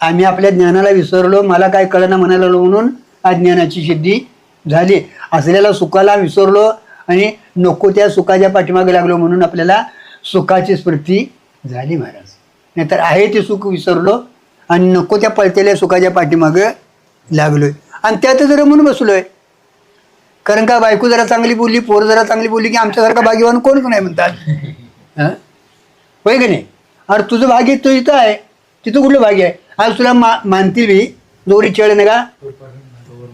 आम्ही आपल्या ज्ञानाला विसरलो मला काय कळना म्हणायला लागलो म्हणून अज्ञानाची सिद्धी झाली. असलेल्या सुखाला विसरलो आणि नको त्या सुखाच्या पाठीमागे लागलो म्हणून आपल्याला सुखाची स्मृती झाली महाराज. नाहीतर आहे ते सुख विसरलो आणि नको त्या पळतेल्या सुखाच्या पाठीमागे लागलोय. आणि त्यात जर म्हणून बसलोय. कारण का बायको जरा चांगली बोलली पोर जरा चांगली बोलली की आमच्यासारखा भाग्यवान कोणच नाही म्हणतात? हं? होय की नाही? अरे तुझं भाग्य तू इथं आहे. तिथं कुठलं भाग्य आहे? आज तुला मा मानती बी दोरी चेळ नाही का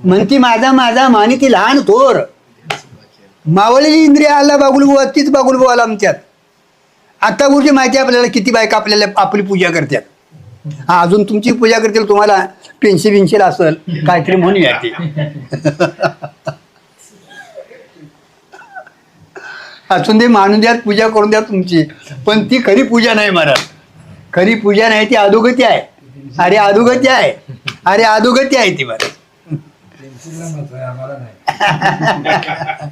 म्हणती माझा माझा मानी ती लहान थोर. मावळलेली इंद्रिय आला बागुल बुवा तीच बागुल बुवा आला आमच्यात. आता गुरुजी माहिती आहे आपल्याला किती बायका आपल्याला आपली पूजा करतात. हा अजून तुमची पूजा करतील तुम्हाला पेन्सिल बिन्शेल असेल काहीतरी म्हणूया ते. असून ते मानून द्या पूजा करून द्या तुमची. पण ती खरी पूजा नाही महाराज. खरी पूजा नाही ती अधोगती आहे. अरे अधोगती आहे. अरे अधोगती आहे ती बरं.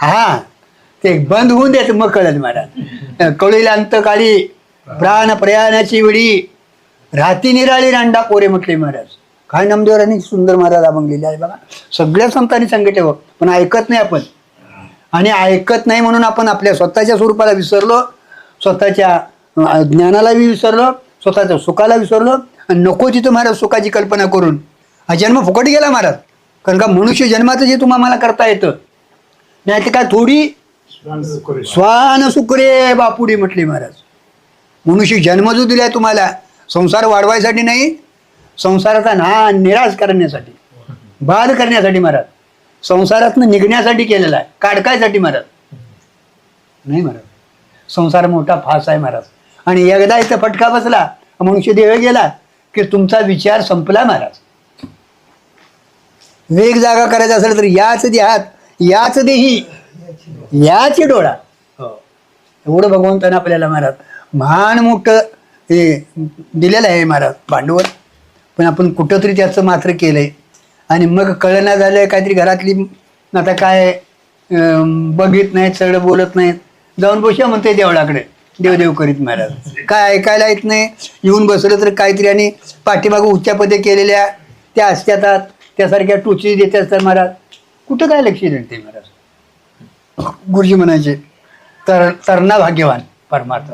हा ते बंद होऊन द्यायचं मग कळत मला कळील अंतकाळी प्राण प्रयाणाची वेळी राती निराळी रांडा पोरे म्हटले महाराज. काय नामदेवरांनी सुंदर महाराज अभंगलेले आहे बघा. सगळ्या संतांनी सांगितले बघ पण ऐकत नाही आपण. आणि ऐकत नाही म्हणून आपण आपल्या स्वतःच्या स्वरूपाला विसरलो स्वतःच्या ज्ञानालाही ज्ञानाला बी विसरलो स्वतःच्या सुखाला विसरलो नको तिथं महाराज सुखाची कल्पना करून. हा जन्म फुकट गेला महाराज. कारण का मनुष्य जन्माचं जे तुम्हाला मला करता येतं. नाही ते काय थोडी स्वान सुकरे बापुडी म्हटली महाराज. मनुष्य जन्म जो दिलाय तुम्हाला संसार वाढवायसाठी नाही संसाराचा ना निराश करण्यासाठी बाद करण्यासाठी महाराज. संसारातनं निघण्यासाठी केलेला आहे काढकायसाठी महाराज. नाही महाराज. संसार मोठा फास आहे महाराज. आणि एकदा इथं फटका बसला मनुष्य देह गेला की तुमचा विचार संपला महाराज. वेग जागा करायचा असेल तर याच देहात याच देही याच डोळा. एवढं भगवंतानं आपल्याला महाराज महान मोठं हे दिलेलं आहे महाराज भांडवल. पण आपण कुठंतरी त्याचं मात्र केलंय. आणि मग कळना झालंय काहीतरी घरातली आता काय बघित नाहीत सगळं बोलत नाहीत. जाऊन बसूया म्हणते देवळाकडे. देवदेव करीत महाराज. काय ऐकायला येत नाही. येऊन बसलं तर काहीतरी आणि पाठीमागं उच्चापदे केलेल्या त्या असत्यातात त्यासारख्या टोची देत असतात महाराज. कुठं काय लक्ष देते महाराज? गुरुजी म्हणायचे तर तरणा भाग्यवान परमार्थ